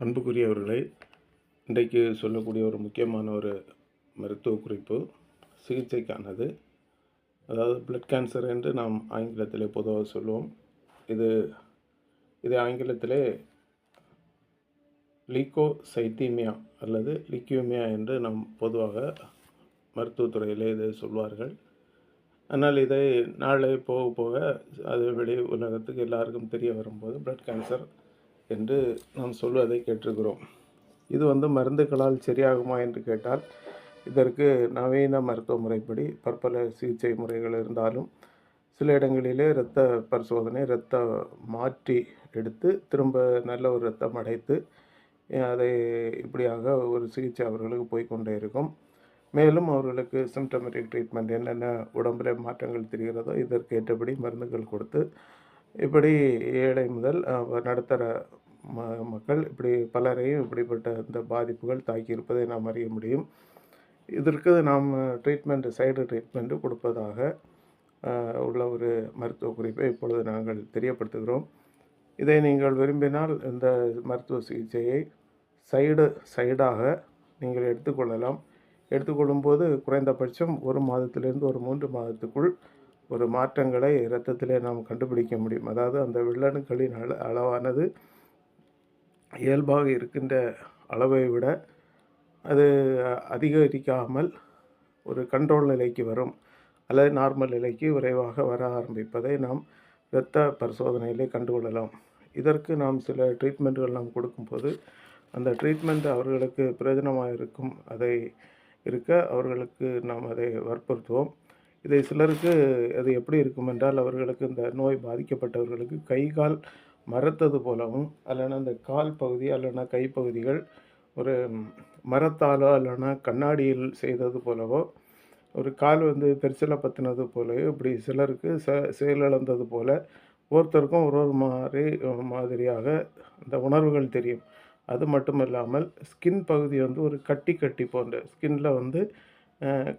அன்புக்குரியவர்களே இன்றைக்கு சொல்லக்கூடிய ஒரு முக்கியமான ஒரு மருத்துவ குறிப்பு சிகிச்சைக்கானது. அதாவது பிளட் கேன்சர் என்று நாம் ஆங்கிலத்திலே பொதுவாக சொல்லுவோம். இது இது ஆங்கிலத்திலே லீக்கோசைத்தீமியா அல்லது லிக்யூமியா என்று நாம் பொதுவாக மருத்துவத்துறையிலே இதை சொல்வார்கள். ஆனால் இதை நாளை போக போக அது வெளி உலகத்துக்கு எல்லாருக்கும் தெரிய வரும்போது பிளட் கேன்சர் என்று நாம் சொல்வதை கேட்டிருக்கிறோம். இது வந்து மருந்துகளால் சரியாகுமா என்று கேட்டால் இதற்கு நவீன மருத்துவ முறைப்படி பற்பல சிகிச்சை முறைகள் இருந்தாலும் சில இடங்களிலே இரத்த பரிசோதனை இரத்த மாற்றி எடுத்து திரும்ப நல்ல ஒரு இரத்தம் அடைத்து அதை இப்படியாக ஒரு சிகிச்சை அவர்களுக்கு போய்க்கொண்டே இருக்கும். மேலும் அவர்களுக்கு சிம்டமெட்டிக் ட்ரீட்மெண்ட் என்னென்ன உடம்புல மாற்றங்கள் தெரிகிறதோ இதற்கு ஏற்றபடி மருந்துகள் கொடுத்து இப்படி ஏழை முதல் நடுத்தர ம மக்கள் இப்படி பலரையும் இப்படிப்பட்ட இந்த பாதிப்புகள் தாக்கியிருப்பதை நாம் அறிய முடியும். இதற்கு நாம் ட்ரீட்மெண்ட் சைடு ட்ரீட்மெண்ட்டு கொடுப்பதாக உள்ள ஒரு மருத்துவ குறிப்பை இப்பொழுது நாங்கள் தெரியப்படுத்துகிறோம். இதை நீங்கள் விரும்பினால் இந்த மருத்துவ சிகிச்சையை சைடு சைடாக நீங்கள் எடுத்துக்கொள்ளலாம் எடுத்துக்கொள்ளும்போது குறைந்தபட்சம் ஒரு மாதத்திலிருந்து ஒரு மூன்று மாதத்துக்குள் ஒரு மாற்றங்களை இரத்தத்திலே நாம் கண்டுபிடிக்க முடியும். அதாவது அந்த வில்லணுக்களின் அள அளவானது இயல்பாக இருக்கின்ற அளவை விட அது அதிகரிக்காமல் ஒரு கண்ட்ரோல் நிலைக்கு வரும். அல்லது நார்மல் நிலைக்கு விரைவாக வர ஆரம்பிப்பதை நாம் இரத்த பரிசோதனையிலே கண்டுகொள்ளலாம். இதற்கு நாம் சில ட்ரீட்மெண்ட்டுகள் நாம் கொடுக்கும்போது அந்த ட்ரீட்மெண்ட் அவர்களுக்கு பிரயோஜனமாக இருக்கும். அதை இருக்க அவர்களுக்கு நாம் அதை வற்புறுத்துவோம். இதை சிலருக்கு அது எப்படி இருக்கும் என்றால் அவர்களுக்கு இந்த நோய் பாதிக்கப்பட்டவர்களுக்கு கை கால் மரத்தது போலவும் அல்லனா இந்த கால் பகுதி அல்லனா கைப்பகுதிகள் ஒரு மரத்தாலோ அல்லனா கண்ணாடியில் செய்தது போலவோ ஒரு கால் வந்து பெருசில பற்றினது போலவோ இப்படி சிலருக்கு ச செயலிழந்தது போல ஒருத்தருக்கும் ஒரு ஒரு மாதிரி மாதிரியாக அந்த உணர்வுகள் தெரியும். அது மட்டும் இல்லாமல் ஸ்கின் பகுதி வந்து ஒரு கட்டி கட்டி போன்ற ஸ்கின்னில் வந்து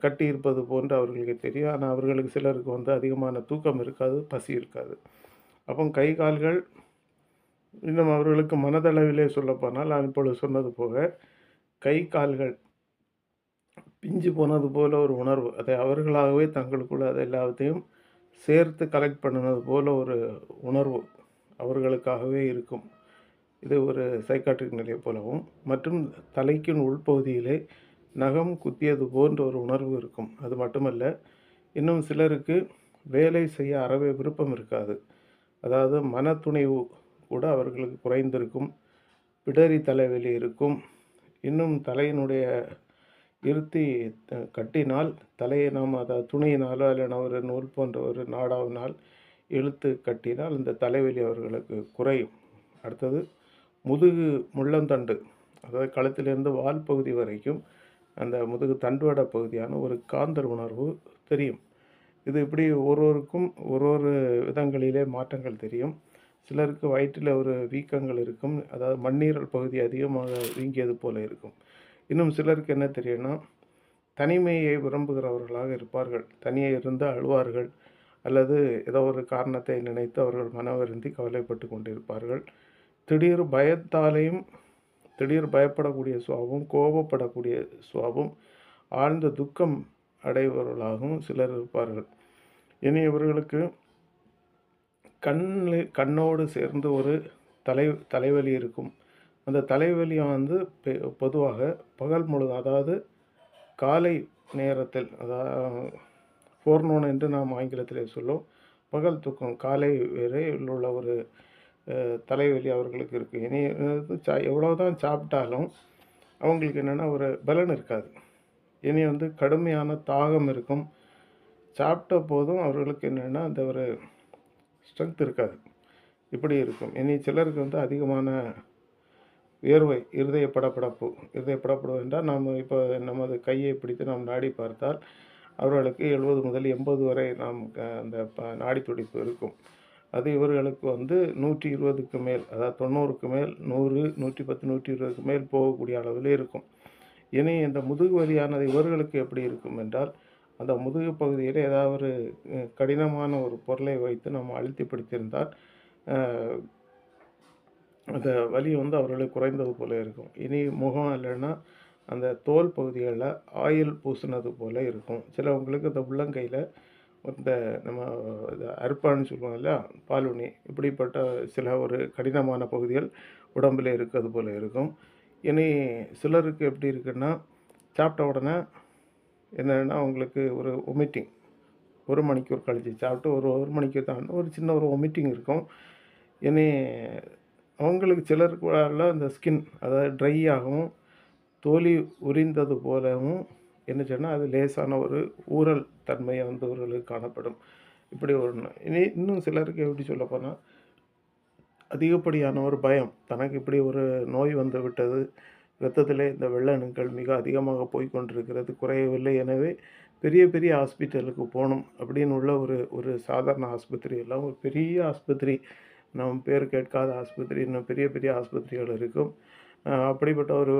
கட்டியிருப்பது போன்று அவர்களுக்கு தெரியும். ஆனால் அவர்களுக்கு சிலருக்கு வந்து அதிகமான தூக்கம் இருக்காது பசி இருக்காது. அப்போ கை கால்கள் இன்னும் அவர்களுக்கு மனதளவிலே சொல்லப்போனால் நான் இப்பொழுது சொன்னது போக கை கால்கள் பிஞ்சு போனது போல ஒரு உணர்வு. அதை அவர்களாகவே தங்களுக்குள்ள அதை எல்லாத்தையும் சேர்த்து கலெக்ட் பண்ணினது போல் ஒரு உணர்வு அவர்களுக்காகவே இருக்கும். இது ஒரு சைக்காட்ரிக் நிலை போலவும் மற்றும் தலைக்கின் உள்பகுதியிலே நகம் குத்தியது போன்ற ஒரு உணர்வு இருக்கும். அது மட்டுமல்ல இன்னும் சிலருக்கு வேலை செய்ய அறவே விருப்பம் இருக்காது. அதாவது மனத்துணிவு கூட அவர்களுக்கு குறைந்திருக்கும். பிடரி தலைவலி இருக்கும். இன்னும் தலையினுடைய இருத்தி கட்டினால் தலையை நாம் அதை துணியினாலோ இல்லைனா ஒரு நூல் போன்ற ஒரு நாடாவினால் இழுத்து கட்டினால் இந்த தலைவலி அவர்களுக்கு குறையும். அடுத்தது முதுகு முள்ளந்தண்டு. அதாவது கழுத்திலிருந்து வால் பகுதி வரைக்கும் அந்த முதுகு தண்டுவட பகுதியான ஒரு காந்தர் உணர்வு தெரியும். இது இப்படி ஒருவருக்கும் ஒரு ஒரு விதங்களிலே மாற்றங்கள் தெரியும். சிலருக்கு வயிற்றில் ஒரு வீக்கங்கள் இருக்கும். அதாவது மண்ணீரல் பகுதி அதிகமாக வீங்கியது போல இருக்கும். இன்னும் சிலருக்கு என்ன தெரியும்னா தனிமையை விரும்புகிறவர்களாக இருப்பார்கள். தனியே இருந்து அழுவார்கள். அல்லது ஏதோ ஒரு காரணத்தை நினைத்து அவர்கள் மனவருந்தி கவலைப்பட்டு கொண்டிருப்பார்கள். திடீர் பயத்தாலேயும் திடீர் பயப்படக்கூடிய சுவாபம் கோபப்படக்கூடிய சுவாபம் ஆழ்ந்த துக்கம் அடைபவர்களாகவும் சிலர் இருப்பார்கள். இனி இவர்களுக்கு கண்ணில் கண்ணோடு சேர்ந்து ஒரு தலை தலைவலி இருக்கும். அந்த தலைவலியை வந்து பெ- பொதுவாக பகல் முழு அதாவது காலை நேரத்தில் அதாவது ஃபோர்னோன் என்று நாம் ஆங்கிலத்திலே சொல்லும் பகல் தூக்கம் காலை வரை உள்ள ஒரு தலைவலி அவர்களுக்கு இருக்குது இனி சா எவ்வளோ தான் சாப்பிட்டாலும் அவங்களுக்கு என்னென்னா ஒரு பலன் இருக்காது. இனி வந்து கடுமையான தாகம் இருக்கும். சாப்பிட்ட போதும் அவர்களுக்கு என்னென்னா அந்த ஒரு ஸ்ட்ரென்த் இருக்காது. இப்படி இருக்கும். இனி சிலருக்கு வந்து அதிகமான வியர்வை இருதய படப்படப்பு இருதய படப்படப்பு என்றால் நாம் இப்போ நமது கையை பிடித்து நாம் நாடி பார்த்தால் அவர்களுக்கு எழுபது முதல் எண்பது வரை நாம் க- அந்த ப- நாடி துடிப்பு இருக்கும். அது இவர்களுக்கு வந்து நூற்றி இருபதுக்கு மேல் அதாவது தொண்ணூறுக்கு மேல் நூறு நூற்றி பத்து நூற்றி இருபதுக்கு மேல் போகக்கூடிய அளவில் இருக்கும். இனி இந்த முதுகு வலியானது இவர்களுக்கு எப்படி இருக்கும் என்றால் அந்த முதுகு பகுதியில் ஏதாவது ஒரு கடினமான ஒரு பொருளை வைத்து நம்ம அழுத்தி பிடித்திருந்தால் அந்த வலி வந்து அவர்களுக்கு குறைந்தது போல இருக்கும். இனி முகம் இல்லைன்னா அந்த தோல் பகுதிகளில் ஆயில் பூசினது போல இருக்கும். சிலவங்களுக்கு இந்த உள்ளங்கையில் இந்த நம்ம இது அர்ப்பான்னு சொல்லுவோம் இல்லையா? பாலுனி இப்படிப்பட்ட சில ஒரு கடினமான பகுதிகள் உடம்பில் இருக்கிறது போல இருக்கும். இனி சிலருக்கு எப்படி இருக்குன்னா சாப்பிட்ட உடனே என்னென்னா அவங்களுக்கு ஒரு ஒமிட்டிங் ஒரு மணிக்கூர் கழிச்சு சாப்பிட்டு ஒரு ஒரு மணிக்கு தான். ஒரு சின்ன ஒரு ஒமிட்டிங் இருக்கும். இனி அவங்களுக்கு சிலருக்குள்ள அந்த ஸ்கின் அதாவது ட்ரை ஆகவும் தோலி உரிந்தது போலவும் என்ன சொன்னால் அது லேசான ஒரு ஊறல் தன்மை வந்து அவர்களுக்கு காணப்படும். இப்படி ஒரு இனி இன்னும் சிலருக்கு எப்படி சொல்ல போனால் அதிகப்படியான ஒரு பயம். தனக்கு இப்படி ஒரு நோய் வந்து விட்டது. இரத்தத்திலே இந்த வெள்ள அணுக்கள் மிக அதிகமாக போய் கொண்டிருக்கிறது. குறையவில்லை. எனவே பெரிய பெரிய ஹாஸ்பிட்டலுக்கு போகணும் அப்படின்னு உள்ள ஒரு ஒரு சாதாரண ஆஸ்பத்திரி எல்லாம் ஒரு பெரிய ஆஸ்பத்திரி. நம் பேர் கேட்காத ஆஸ்பத்திரி இன்னும் பெரிய பெரிய ஆஸ்பத்திரிகள் இருக்கும். அப்படிப்பட்ட ஒரு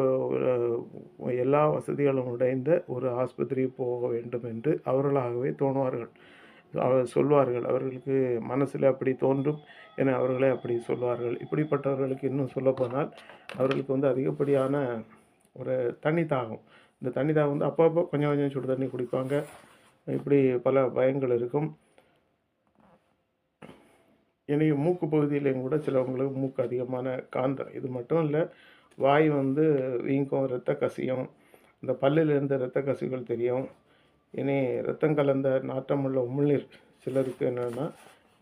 எல்லா வசதிகளும் உடைந்த ஒரு ஆஸ்பத்திரி போக வேண்டும் என்று அவர்களாகவே தோணுவார்கள். அவர் சொல்வார்கள் அவர்களுக்கு மனசில் அப்படி தோன்றும் என அவர்களே அப்படி சொல்வார்கள். இப்படிப்பட்டவர்களுக்கு இன்னும் சொல்லப்போனால் அவர்களுக்கு வந்து அதிகப்படியான ஒரு தண்ணி தாகம். இந்த தண்ணி தாகம் வந்து அப்பப்போ கொஞ்சம் கொஞ்சம் சுடு தண்ணி குடிப்பாங்க. இப்படி பல பயங்கள் இருக்கும். இனி மூக்கு பகுதியிலையும் கூட சிலவங்களுக்கு மூக்கு அதிகமான காந்தம் இது மட்டும் இல்லை வாய் வந்து வீங்கும் ரத்த கசியும். இந்த பல்லில் இருந்த ரத்த கசிவுகள் தெரியும். இனி ரத்தம் கலந்த நாட்டமுள்ள உமிழ்நீர் சிலருக்கு என்னென்னா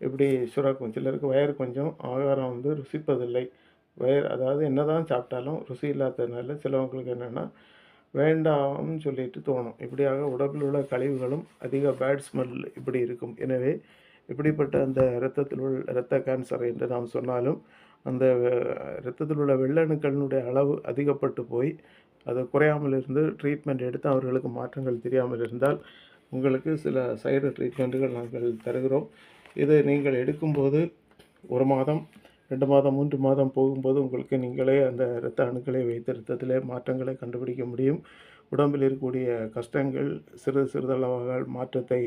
இப்படி சுரக்கும். சிலருக்கு வயறு கொஞ்சம் ஆகாரம் வந்து ருசிப்பதில்லை. வயர் அதாவது என்ன தான் சாப்பிட்டாலும் ருசி இல்லாததுனால சிலவங்களுக்கு என்னென்னா வேண்டாம்னு சொல்லிட்டு தோணும். இப்படியாக உடம்பில் உள்ள கழிவுகளும் அதிக பேட் ஸ்மெல் இப்படி இருக்கும். எனவே இப்படிப்பட்ட அந்த இரத்தத்தில் உள்ள இரத்த கேன்சர் என்று நாம் சொன்னாலும் அந்த இரத்தத்தில் உள்ள வெள்ளணுக்களினுடைய அளவு அதிகப்பட்டு போய் அது குறையாமல் இருந்து ட்ரீட்மெண்ட் எடுத்து அவர்களுக்கு மாற்றங்கள் தெரியாமல் இருந்தால் உங்களுக்கு சில சைடு ட்ரீட்மெண்ட்டுகள் நாங்கள் தருகிறோம். இதை நீங்கள் எடுக்கும்போது ஒரு மாதம் ரெண்டு மாதம் மூன்று மாதம் போகும்போது உங்களுக்கு நீங்களே அந்த இரத்த அணுக்களை வைத்த இரத்தத்திலே மாற்றங்களை கண்டுபிடிக்க முடியும். உடம்பில் இருக்கக்கூடிய கஷ்டங்கள் சிறு சிறிதளவாக மாற்றத்தை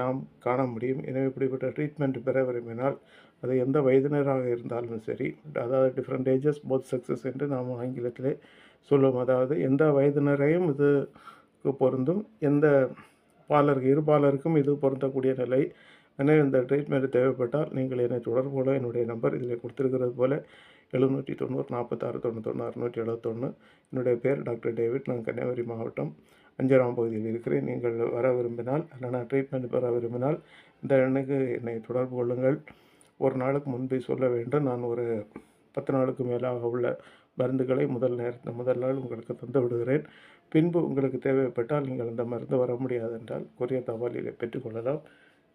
நாம் காண முடியும். எனவே இப்படிப்பட்ட ட்ரீட்மெண்ட் பெற விரும்பினால் அது எந்த வயதினராக இருந்தாலும் சரி அதாவது டிஃப்ரெண்ட் ஏஜஸ் போத் சக்ஸஸ் என்று நாம் ஆங்கிலத்திலே சொல்லுவோம் அதாவது எந்த வயதினரையும் இதுக்கு பொருந்தும் எந்த பாலருக்கு இருபாலருக்கும் இது பொருந்தக்கூடிய நிலை. எனவே இந்த ட்ரீட்மெண்ட் தேவைப்பட்டால் நீங்கள் என்னை தொடர்பு கொள்ள. என்னுடைய நம்பர் இதில் கொடுத்துருக்கிறது போல் எழுநூற்றி தொண்ணூறு நாற்பத்தாறு தொண்ணூத்தொன்று அறுநூற்றி எழுபத்தொன்று என்னுடைய பேர் டாக்டர் டேவிட். நான் கன்னியாகுமரி மாவட்டம் அஞ்சராம் பகுதியில் இருக்கிறேன். நீங்கள் வர விரும்பினால் இல்லைனா ட்ரீட்மெண்ட் பெற விரும்பினால் இந்த எண்ணுக்கு என்னை தொடர்பு கொள்ளுங்கள். ஒரு நாளுக்கு முன்பே சொல்ல வேண்டும். நான் ஒரு பத்து நாளுக்கு மேலாக உள்ள மருந்துகளை முதல் நேரத்தில் முதல் நாள் உங்களுக்கு தந்து விடுகிறேன். பின்பு உங்களுக்கு தேவைப்பட்டால் நீங்கள் அந்த மருந்து வர முடியாது என்றால் கொரிய தபாலில் பெற்றுக்கொள்ளலாம்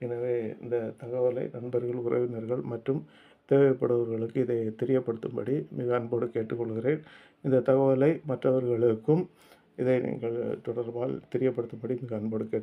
எனவே இந்த தகவலை நண்பர்கள் உறவினர்கள் மற்றும் தேவைப்படுபவர்களுக்கு இதை தெரியப்படுத்தும்படி மிக அன்போடு கேட்டுக்கொள்கிறேன். இந்த தகவலை மற்றவர்களுக்கும் இதை நீங்கள் தொடர்பால் தெரியப்படுத்தும்படி மிக அன்போடு கேட்டு